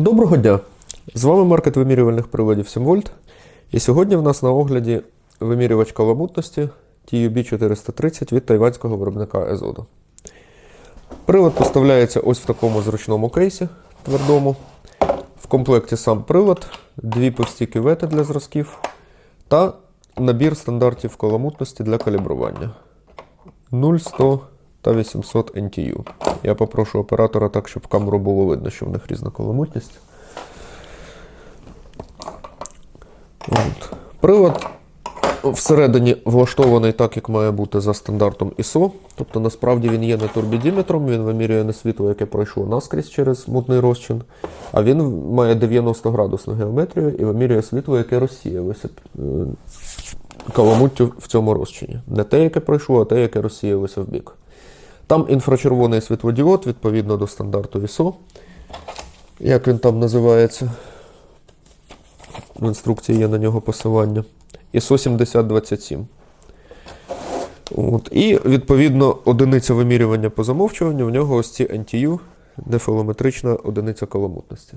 Доброго дня! З вами маркет вимірювальних приладів 7 вольт. І сьогодні в нас на огляді вимірювач каламутності TUB430 від тайванського виробника Езоду. Прилад поставляється ось в такому зручному кейсі твердому. В комплекті сам прилад, дві пусті кювети для зразків та набір стандартів каламутності для калібрування 0, 100 та 800 NTU. Я попрошу оператора так, щоб камеру було видно, що в них різна каламутність. От. Прилад всередині влаштований так, як має бути за стандартом ISO. Тобто, насправді він є не турбідіметром, він вимірює не світло, яке пройшло наскрізь через мутний розчин, а він має 90 градусну геометрію і вимірює світло, яке розсіялося е, каламуттю в цьому розчині. Не те, яке пройшло, а те, яке розсіялося в бік. Там інфрачервоний світлодіод відповідно до стандарту ISO. Як він там називається? В інструкції є на нього посилання. ISO 7027. От. І відповідно одиниця вимірювання по замовчуванню, в нього ось ці NTU, нефалометрична одиниця каламутності.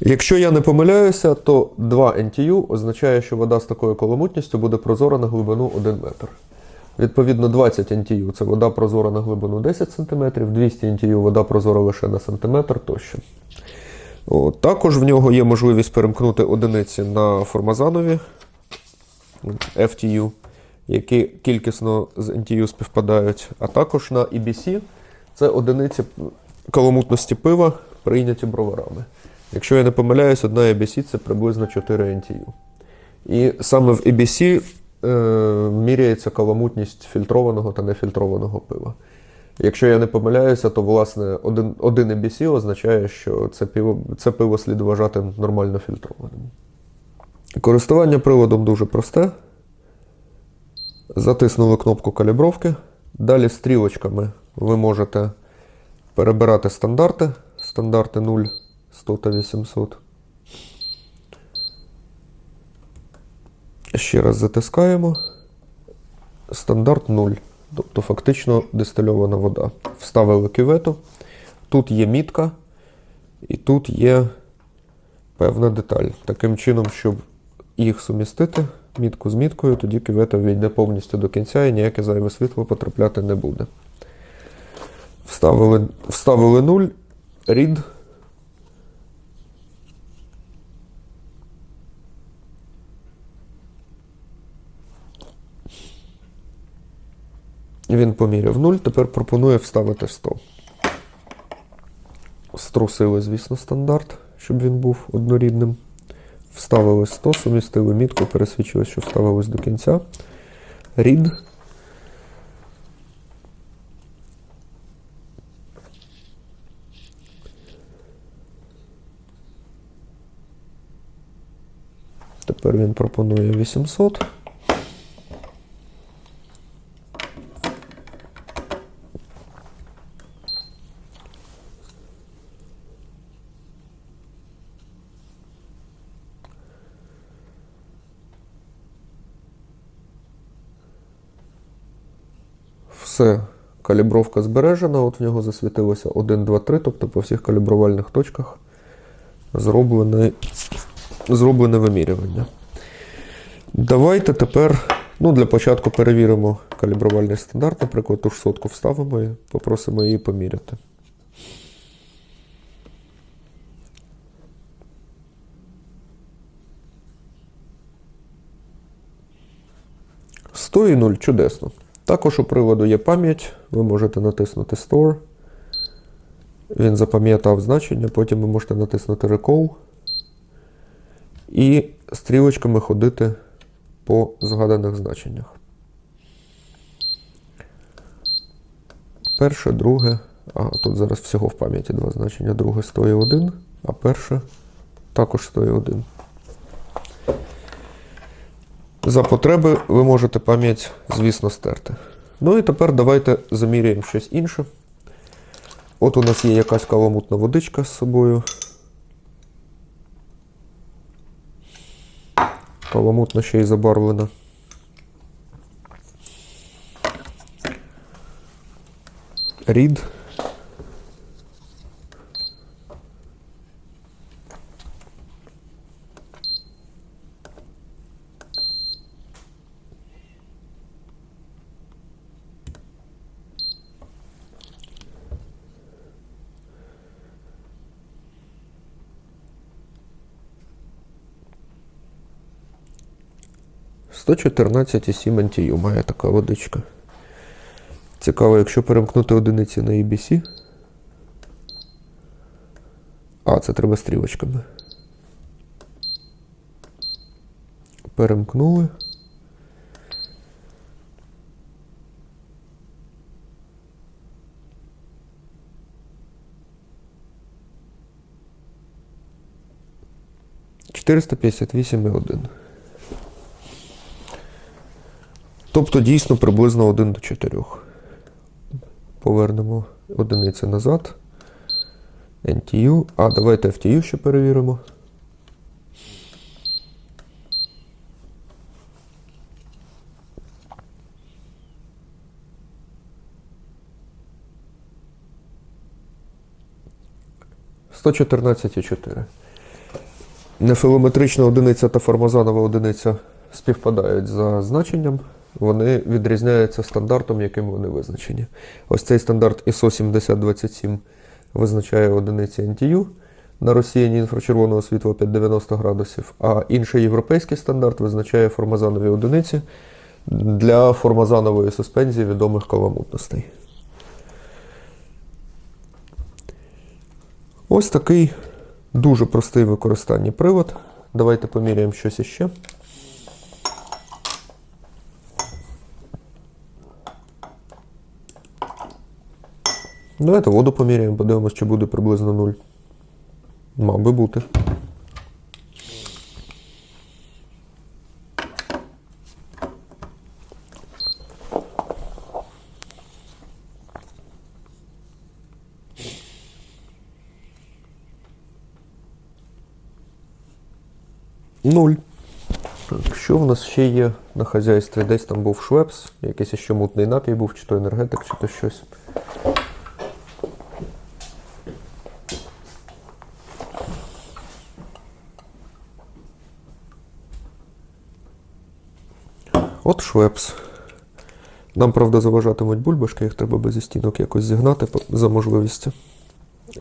Якщо я не помиляюся, то 2 NTU означає, що вода з такою каламутністю буде прозора на глибину 1 метр. Відповідно, 20 NTU це вода прозора на глибину 10 см, 200 NTU вода прозора лише на сантиметр тощо. От, також в нього є можливість перемкнути одиниці на формазанові FTU, які кількісно з NTU співпадають, а також на EBC це одиниці каламутності пива, прийняті броварами. Якщо я не помиляюсь, одна EBC це приблизно 4 NTU. І саме в EBC міряється каламутність фільтрованого та нефільтрованого пива. Якщо я не помиляюся, то власне один, один EBC означає, що це пиво, це пиво слід вважати нормально фільтрованим. Користування приладом дуже просте. Затиснули кнопку калібровки. Далі стрілочками ви можете перебирати стандарти. Стандарти 0, 100 та 800. Ще раз затискаємо. Стандарт 0. Тобто фактично дистильована вода. Вставили кювету. Тут є мітка, і тут є певна деталь. Таким чином, щоб їх сумістити, мітку з міткою, тоді кювета війде повністю до кінця і ніяке зайве світло потрапляти не буде. Вставили, вставили 0, рід. Він поміряв 0, тепер пропонує вставити 100. Струсили, звісно, стандарт, щоб він був однорідним. Вставили 100, сумістили мітку, пересвідчили, що вставилось до кінця. Рід. Тепер він пропонує 800. Все, калібровка збережена, от в нього засвітилося 1, 2, 3, тобто по всіх калібрувальних точках зроблене, зроблене вимірювання. Давайте тепер ну, для початку перевіримо калібрувальний стандарт, наприклад, ту ж сотку вставимо і попросимо її поміряти. І 0, чудесно. Також у приладу є пам'ять, ви можете натиснути Store. Він запам'ятав значення, потім ви можете натиснути Recall і стрілочками ходити по згаданих значеннях. Перше, друге. А, тут зараз всього в пам'яті два значення. Друге 101, а перше також 101. За потреби ви можете пам'ять, звісно, стерти. Ну і тепер давайте заміряємо щось інше. От у нас є якась каламутна водичка з собою. Каламутна ще й забарвлена. Рід. 114,7 NTU має така водичка. Цікаво, якщо перемкнути одиниці на EBC. А, це треба стрілочками. Перемкнули. Чотириста п'ятдесят вісім і один. Тобто дійсно приблизно 1 до 4. Повернемо одиниці назад. NTU. А давайте FTU ще перевіримо. Сто чотирнадцять і чотири. Нефілометрична одиниця та формазанова одиниця співпадають за значенням. Вони відрізняються стандартом, яким вони визначені. Ось цей стандарт ISO 7027 визначає одиниці NTU на розсіянні інфрачервоного світла під 90 градусів, а інший європейський стандарт визначає формазанові одиниці для формазанової суспензії відомих каламутностей. Ось такий дуже простий в привод. Давайте поміряємо щось іще. Давайте воду поміряємо, подивимось, чи буде приблизно 0. Мав би бути. Нуль. Так, що в нас ще є на хазяйстві? Десь там був швепс, якийсь ще мутний напій був, чи то енергетик, чи то щось. Швепс. Нам, правда, заважатимуть бульбашки, їх треба без стінок якось зігнати за можливістю.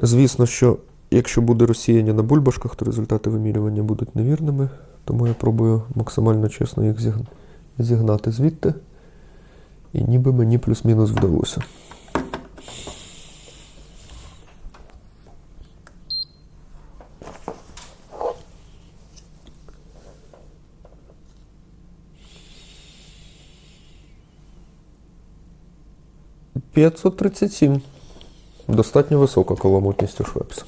Звісно, що якщо буде розсіяння на бульбашках, то результати вимірювання будуть невірними, тому я пробую максимально чесно їх зігнати звідти. І ніби мені плюс-мінус вдалося. – 537. Достатньо висока каламутність у Швепса.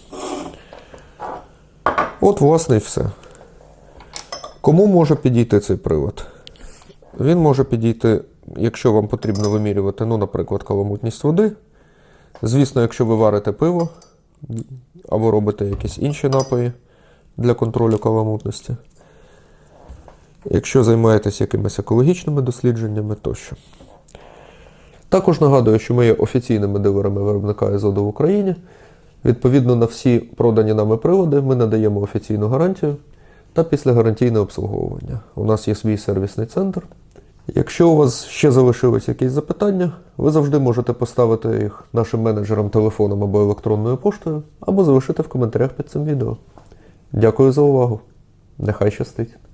От, власне, і все. Кому може підійти цей привод? Він може підійти, якщо вам потрібно вимірювати, ну, наприклад, каламутність води. Звісно, якщо ви варите пиво або робите якісь інші напої для контролю каламутності. Якщо займаєтесь якимись екологічними дослідженнями тощо. Також нагадую, що ми є офіційними дилерами виробника Езоду в Україні. Відповідно на всі продані нами прилади ми надаємо офіційну гарантію та післягарантійне обслуговування. У нас є свій сервісний центр. Якщо у вас ще залишились якісь запитання, ви завжди можете поставити їх нашим менеджерам телефоном або електронною поштою, або залишити в коментарях під цим відео. Дякую за увагу. Нехай щастить!